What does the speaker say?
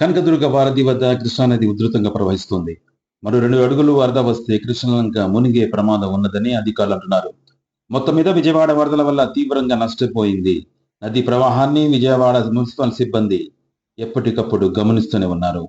కనకదుర్గ వారధి వద్ద కృష్ణానది ఉధృతంగా ప్రవహిస్తుంది. మరో రెండు అడుగులు వరద వస్తే కృష్ణలంక మునిగే ప్రమాదం ఉన్నదని అధికారులు అంటున్నారు. మొత్తం మీద విజయవాడ వరదల వల్ల తీవ్రంగా నష్టపోయింది. నది ప్రవాహాన్ని విజయవాడ మున్సిపల్ సిబ్బంది ఎప్పటికప్పుడు గమనిస్తూనే ఉన్నారు.